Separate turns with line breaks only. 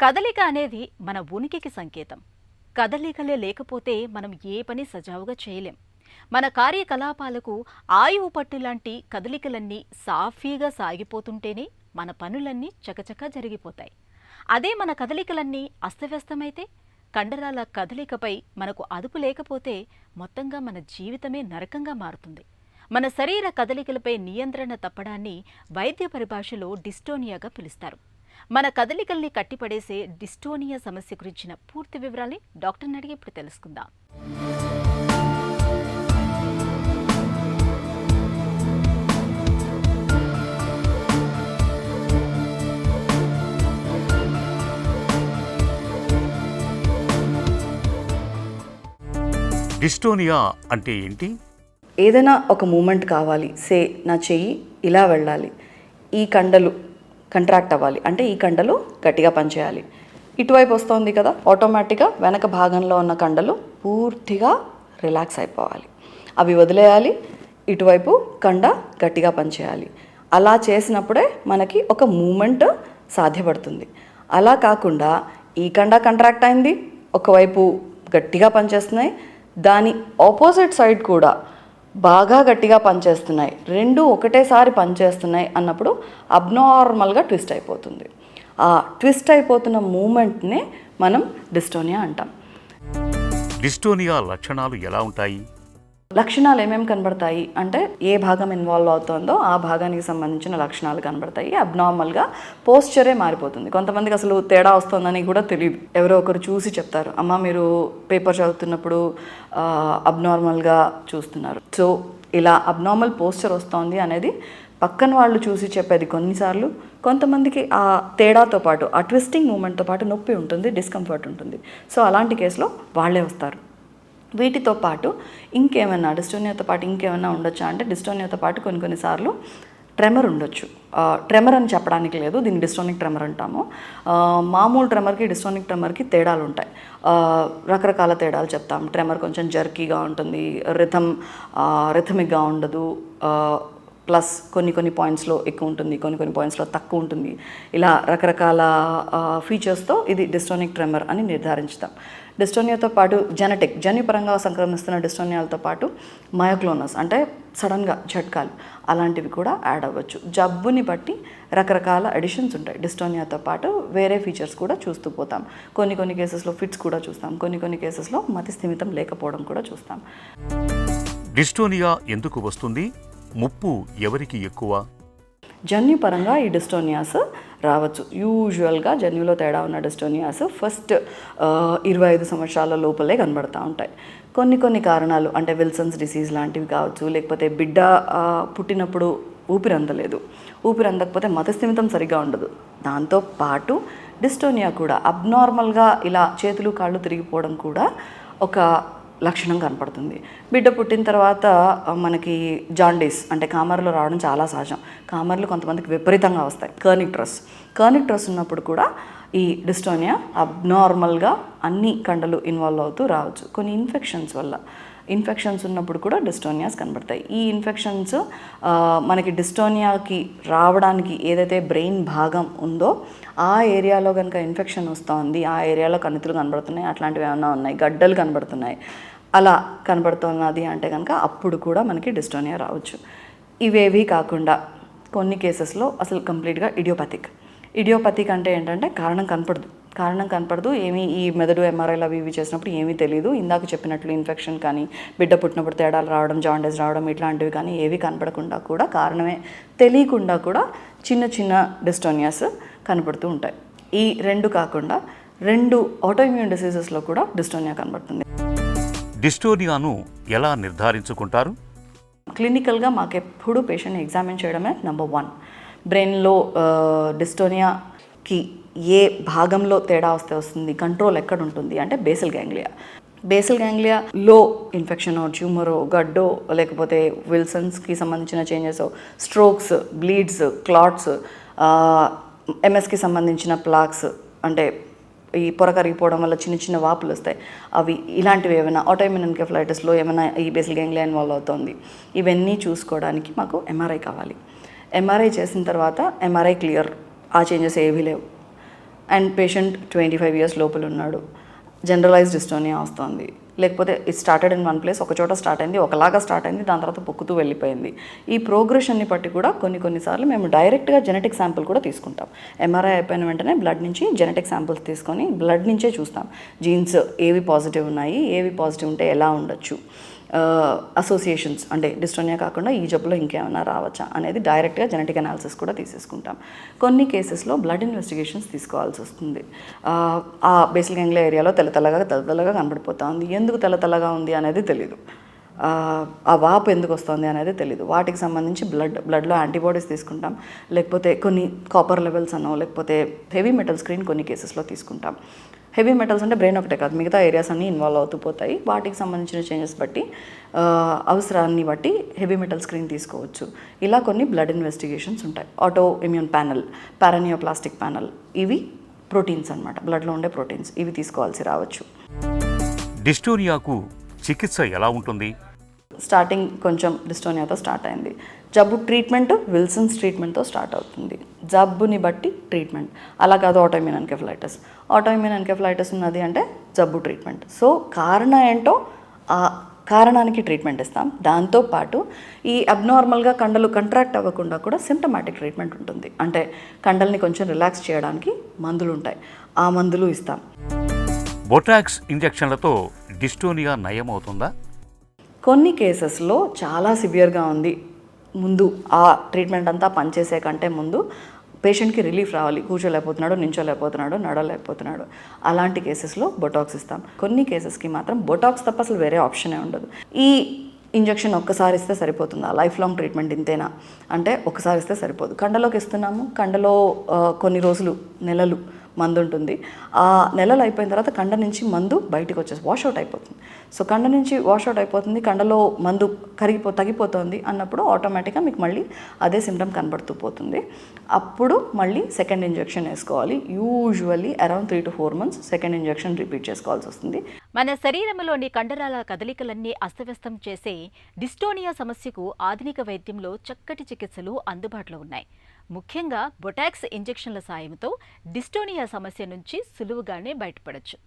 కదలిక అనేది మన ఉనికికి సంకేతం. కదలికలే లేకపోతే మనం ఏ పని సజావుగా చేయలేం. మన కార్యకలాపాలకు ఆయువు పట్టు లాంటి కదలికలన్నీ సాఫీగా సాగిపోతుంటేనే మన పనులన్నీ చకచకా జరిగిపోతాయి. అదే మన కదలికలన్నీ అస్తవ్యస్తమైతే కండరాల కదలికపై మనకు అదుపు లేకపోతే మొత్తంగా మన జీవితమే నరకంగా మారుతుంది. మన శరీర కదలికలపై నియంత్రణ తప్పడాన్ని వైద్య పరిభాషలో డిస్టోనియాగా పిలుస్తారు. మన కదలికల్ని కట్టిపడేసే డిస్టోనియా సమస్య గురించిన పూర్తి వివరాల్ని డాక్టర్ని అడిగి ఇప్పుడు తెలుసుకుందాం.
డిస్టోనియా అంటే ఏంటి?
ఏదైనా ఒక మూమెంట్ కావాలి సే నా చెయ్యి ఇలా వెళ్ళాలి. ఈ కండలు కంట్రాక్ట్ అవ్వాలి. అంటే ఈ కండలు గట్టిగా పనిచేయాలి. ఇటువైపు వస్తుంది కదా ఆటోమేటిక్గా వెనక భాగంలో ఉన్న కండలు పూర్తిగా రిలాక్స్ అయిపోవాలి. అవి వదిలేయాలి ఇటువైపు కండ గట్టిగా పనిచేయాలి. అలా చేసినప్పుడే మనకి ఒక మూమెంట్ సాధ్యపడుతుంది. అలా కాకుండా ఈ కండ కంట్రాక్ట్ అయింది ఒకవైపు గట్టిగా పనిచేస్తున్నాయి దాని ఆపోజిట్ సైడ్ కూడా బాగా గట్టిగా పనిచేస్తున్నాయి. రెండు ఒకటేసారి పనిచేస్తున్నాయి అన్నప్పుడు అబ్నార్మల్గా ట్విస్ట్ అయిపోతుంది. ఆ ట్విస్ట్ అయిపోతున్న మూమెంట్నే మనం డిస్టోనియా అంటాం.
డిస్టోనియా లక్షణాలు ఎలా ఉంటాయి?
లక్షణాలు ఏమేమి కనబడతాయి? అంటే ఏ భాగం ఇన్వాల్వ్ అవుతుందో ఆ భాగానికి సంబంధించిన లక్షణాలు కనబడతాయి. అబ్నార్మల్గా పోస్చరే మారిపోతుంది. కొంతమందికి అసలు తేడా వస్తుందని కూడా తెలియదు ఎవరో ఒకరు చూసి చెప్తారు. అమ్మ మీరు పేపర్ చదువుతున్నప్పుడు అబ్నార్మల్గా చూస్తున్నారు. సో ఇలా అబ్నార్మల్ పోస్చర్ వస్తోంది అనేది పక్కన వాళ్ళు చూసి చెప్పేది కొన్నిసార్లు. కొంతమందికి ఆ తేడాతో పాటు ఆ ట్విస్టింగ్ మూమెంట్తో పాటు నొప్పి ఉంటుంది డిస్కంఫర్ట్ ఉంటుంది. సో అలాంటి కేసులో వాళ్ళే వస్తారు. వీటితో పాటు ఇంకేమైనా డిస్టోనియాతో పాటు ఇంకేమైనా ఉండొచ్చా అంటే డిస్టోనియాతో పాటు కొన్ని కొన్నిసార్లు ట్రెమర్ ఉండొచ్చు. ట్రెమర్ అని చెప్పడానికి లేదు దీన్ని డిస్టోనిక్ ట్రెమర్ అంటాము. మామూలు ట్రెమర్కి డిస్టోనిక్ ట్రెమర్కి తేడాలు ఉంటాయి. రకరకాల తేడాలు చెప్తాం. ట్రెమర్ కొంచెం జర్కీగా ఉంటుంది రిథమ్ రిథమిక్గా ఉండదు ప్లస్ కొన్ని కొన్ని పాయింట్స్లో ఎక్కువ ఉంటుంది కొన్ని కొన్ని పాయింట్స్లో తక్కువ ఉంటుంది. ఇలా రకరకాల ఫీచర్స్తో ఇది డిస్టోనిక్ ట్రెమర్ అని నిర్ధారించుతాం. డిస్టోనియాతో పాటు జెనెటిక్ జన్యుపరంగా సంక్రమిస్తున్న డిస్టోనియాలతో పాటు మయోక్లోనస్ అంటే సడన్గా జట్కాలు అలాంటివి కూడా యాడ్ అవ్వచ్చు. జబ్బుని బట్టి రకరకాల అడిషన్స్ ఉంటాయి. డిస్టోనియాతో పాటు వేరే ఫీచర్స్ కూడా చూస్తూ పోతాం. కొన్ని కొన్ని కేసెస్లో ఫిట్స్ కూడా చూస్తాం. కొన్ని కొన్ని కేసెస్లో మతి స్థిమితం లేకపోవడం కూడా చూస్తాం.
డిస్టోనియా ఎందుకు వస్తుంది? ముప్పు ఎవరికి ఎక్కువ?
జన్యుపరంగా ఈ డిస్టోనియాస్ రావచ్చు. యూజువల్గా జన్యులో తేడా ఉన్న డిస్టోనియాస్ ఫస్ట్ ఇరవై ఐదు సంవత్సరాల లోపలే కనబడతా ఉంటాయి. కొన్ని కొన్ని కారణాలు అంటే విల్సన్స్ డిసీజ్ లాంటివి కావచ్చు లేకపోతే బిడ్డ పుట్టినప్పుడు ఊపిరి అందలేదు ఊపిరి అందకపోతే మతస్థిమితం సరిగా ఉండదు. దాంతో పాటు డిస్టోనియా కూడా అబ్నార్మల్గా ఇలా చేతులు కాళ్ళు తిరిగిపోవడం కూడా ఒక లక్షణం కనపడుతుంది. బిడ్డ పుట్టిన తర్వాత మనకి జాండీస్ అంటే కామర్లు రావడం చాలా సహజం. కామర్లు కొంతమందికి విపరీతంగా వస్తాయి. కర్నిక్ ట్రస్ కర్నిక్ ట్రస్ ఉన్నప్పుడు కూడా ఈ డిస్టోనియా అబ్నార్మల్గా అన్ని కండలు ఇన్వాల్వ్ అవుతూ రావచ్చు. కొన్ని ఇన్ఫెక్షన్స్ వల్ల. ఇన్ఫెక్షన్స్ ఉన్నప్పుడు కూడా డిస్టోనియాస్ కనబడతాయి. ఈ ఇన్ఫెక్షన్స్ మనకి డిస్టోనియాకి రావడానికి ఏదైతే బ్రెయిన్ భాగం ఉందో ఆ ఏరియాలో కనుక ఇన్ఫెక్షన్ వస్తుంది ఆ ఏరియాలో కణితులు కనబడుతున్నాయి అట్లాంటివి ఏమైనా ఉన్నాయి గడ్డలు కనబడుతున్నాయి అలా కనబడుతున్నది అంటే కనుక అప్పుడు కూడా మనకి డిస్టోనియా రావచ్చు. ఇవేవి కాకుండా కొన్ని కేసెస్లో అసలు కంప్లీట్గా ఇడియోపతిక్. ఇడియోపతిక్ అంటే ఏంటంటే కారణం కనపడదు. కారణం కనపడదు. ఏమీ ఈ మెదడు ఎంఆర్ఐలు అవి ఇవి చేసినప్పుడు ఏమీ తెలియదు ఇందాక చెప్పినట్లు ఇన్ఫెక్షన్ కానీ బిడ్డ పుట్టినప్పుడు తేడాలు రావడం జాండీస్ రావడం ఇట్లాంటివి కానీ ఏవి కనపడకుండా కూడా కారణమే తెలియకుండా కూడా చిన్న చిన్న డిస్టోనియాస్ కనపడుతూ ఉంటాయి. ఈ రెండు కాకుండా రెండు ఆటోఇమ్యూన్ డిసీజెస్లో కూడా డిస్టోనియా కనబడుతుంది
డిస్టోనియాను ఎలా నిర్ధారించుకుంటారు?
క్లినికల్గా మాకు ఎప్పుడు పేషెంట్ని ఎగ్జామిన్ చేయడమే నెంబర్ వన్. బ్రెయిన్లో కి ఏ భాగంలో తేడా వస్తే వస్తుంది? కంట్రోల్ ఎక్కడ ఉంటుంది? అంటే బేసల్ గ్యాంగ్లియా. బేసల్ గ్యాంగ్లియా లో ఇన్ఫెక్షన్ ట్యూమరో గడ్డో లేకపోతే విల్సన్స్కి సంబంధించిన చేంజెస్ స్ట్రోక్స్ బ్లీడ్స్ క్లాట్స్ ఎంఎస్కి సంబంధించిన ప్లాక్స్ అంటే ఈ పొర కరిగిపోవడం వల్ల చిన్న చిన్న వాపులు వస్తాయి. అవి ఇలాంటివి ఏమైనా ఆటోమిన్ ఎన్కెఫలైటిస్లో ఏమైనా ఈ బేసిల్ గ్యాంగ్లియా ఇన్వాల్వ్ అవుతుంది? ఇవన్నీ చూసుకోవడానికి మాకు ఎంఆర్ఐ కావాలి. ఎంఆర్ఐ చేసిన తర్వాత ఎంఆర్ఐ క్లియర్. ఆ చేంజెస్ ఏవీ లేవు. And patient twenty five years లోపల ఉన్నాడు. జనరలైజ్ డిస్టోనియా వస్తుంది. లేకపోతే it started in one place ఒక చోట స్టార్ట్ అయింది ఒకలాగా స్టార్ట్ అయింది దాని తర్వాత పొక్కుతూ వెళ్ళిపోయింది. ఈ ప్రోగ్రెషన్ని బట్టి కూడా కొన్ని కొన్నిసార్లు మేము డైరెక్ట్గా జెనెటిక్ శాంపుల్ కూడా తీసుకుంటాం. ఎంఆర్ఐ అయిపోయిన వెంటనే బ్లడ్ నుంచి జెనెటిక్ శాంపుల్స్ తీసుకొని బ్లడ్ నుంచే చూస్తాం. జీన్స్ ఏవి పాజిటివ్ ఉన్నాయి ఏవి పాజిటివ్ ఉంటే ఎలా ఉండొచ్చు. అసోసియేషన్స్ అంటే డిస్టోనియా కాకుండా ఈ జబ్బులో ఇంకేమైనా రావచ్చా అనేది డైరెక్ట్గా జెనెటిక్ అనాలిసిస్ కూడా తీసేసుకుంటాం. కొన్ని కేసెస్లో బ్లడ్ ఇన్వెస్టిగేషన్స్ తీసుకోవాల్సి వస్తుంది. ఆ, బేసిక్ గంగ్లే ఏరియాలో తెల్లతెల్లగా తెల్లతెల్లగా తెల్ల కనబడిపోతా ఉంది. ఎందుకు తెల్లతెల్లగా ఉంది అనేది తెలియదు ఆ, వాపు ఎందుకు వస్తుంది అనేది తెలియదు వాటికి సంబంధించి బ్లడ్ బ్లడ్లో యాంటీబాడీస్ తీసుకుంటాం. లేకపోతే కొన్ని కాపర్ లెవెల్స్ అనో లేకపోతే హెవీ మెటల్ స్క్రీన్ కొన్ని కేసెస్లో తీసుకుంటాం. హెవీ మెటల్స్ అంటే బ్రెయిన్ ఒకటే కాదు మిగతా ఏరియాస్ అన్నీ ఇన్వాల్వ్ అవుతూ పోతాయి. వాటికి సంబంధించిన చేంజెస్ బట్టి అవసరాన్ని బట్టి హెవీ మెటల్ స్క్రీన్ తీసుకోవచ్చు. ఇలా కొన్ని బ్లడ్ ఇన్వెస్టిగేషన్స్ ఉంటాయి. Auto immune panel paraneoplastic panel ఇవి ప్రోటీన్స్ అన్నమాట. బ్లడ్లో ఉండే ప్రోటీన్స్ ఇవి తీసుకోవాల్సి రావచ్చు.
డిస్టోరియాకు చికిత్స ఎలా ఉంటుంది?
స్టార్టింగ్ కొంచెం డిస్టోనియాతో స్టార్ట్ అయింది. జబ్బు ట్రీట్మెంట్ విల్సన్స్ ట్రీట్మెంట్తో స్టార్ట్ అవుతుంది. జబ్బుని బట్టి ట్రీట్మెంట్. అలా కాదు ఆటోఇమ్యూన్ ఎన్కెఫ్లైటిస్. ఆటోఇమ్యూన్ ఎన్కెఫ్లైటిస్ ఉన్నది అంటే జబ్బు ట్రీట్మెంట్. సో కారణం ఏంటో ఆ కారణానికి ట్రీట్మెంట్ ఇస్తాం. దాంతోపాటు ఈ అబ్నార్మల్గా కండలు కంట్రాక్ట్ అవ్వకుండా కూడా సిమ్టమాటిక్ ట్రీట్మెంట్ ఉంటుంది. అంటే కండల్ని కొంచెం రిలాక్స్ చేయడానికి మందులు ఉంటాయి ఆ మందులు ఇస్తాం.
బొటాక్స్ ఇంజెక్షన్లతో డిస్టోనియా నయమవుతుందా?
కొన్ని కేసెస్లో చాలా సివియర్గా ఉంది. ముందు ఆ ట్రీట్మెంట్ అంతా పనిచేసే కంటే ముందు పేషెంట్కి రిలీఫ్ రావాలి. కూర్చోలేకపోతున్నాడు నించోలేకపోతున్నాడు నడవలేకపోతున్నాడు. అలాంటి కేసెస్లో బొటాక్స్ ఇస్తాం. కొన్ని కేసెస్కి మాత్రం బొటాక్స్ తప్ప అసలు వేరే ఆప్షనే ఉండదు. ఈ ఇంజెక్షన్ ఒక్కసారి ఇస్తే సరిపోతుందా? లైఫ్ లాంగ్ ట్రీట్మెంట్ ఇంతేనా? అంటే ఒకసారి ఇస్తే సరిపోదు. కండలోకి ఇస్తున్నాము. కండలో కొన్ని రోజులు నెలలు మందు ఉంటుంది ఆ నెలలు అయిపోయిన తర్వాత కండ నుంచి మందు బయటకు వచ్చేసి వాషౌట్ అయిపోతుంది. సో కండ నుంచి వాషౌట్ అయిపోతుంది. కండలో మందు కరిగిపో తగ్గిపోతుంది అన్నప్పుడు ఆటోమేటిక్గా మీకు మళ్ళీ అదే సిమ్టమ్ కనబడుతూ పోతుంది. అప్పుడు మళ్ళీ సెకండ్ ఇంజెక్షన్ వేసుకోవాలి. Usually around three to four months second injection repeat చేసుకోవాల్సి వస్తుంది.
మన శరీరంలోని కండరాల కదలికలన్నీ అస్తవ్యస్తం చేసే డిస్టోనియా సమస్యకు ఆధునిక వైద్యంలో చక్కటి చికిత్సలు అందుబాటులో ఉన్నాయి. ముఖ్యంగా బొటాక్స్ ఇంజెక్షన్ల సాయంతో డిస్టోనియా సమస్య నుంచి సులువుగానే బయటపడొచ్చు.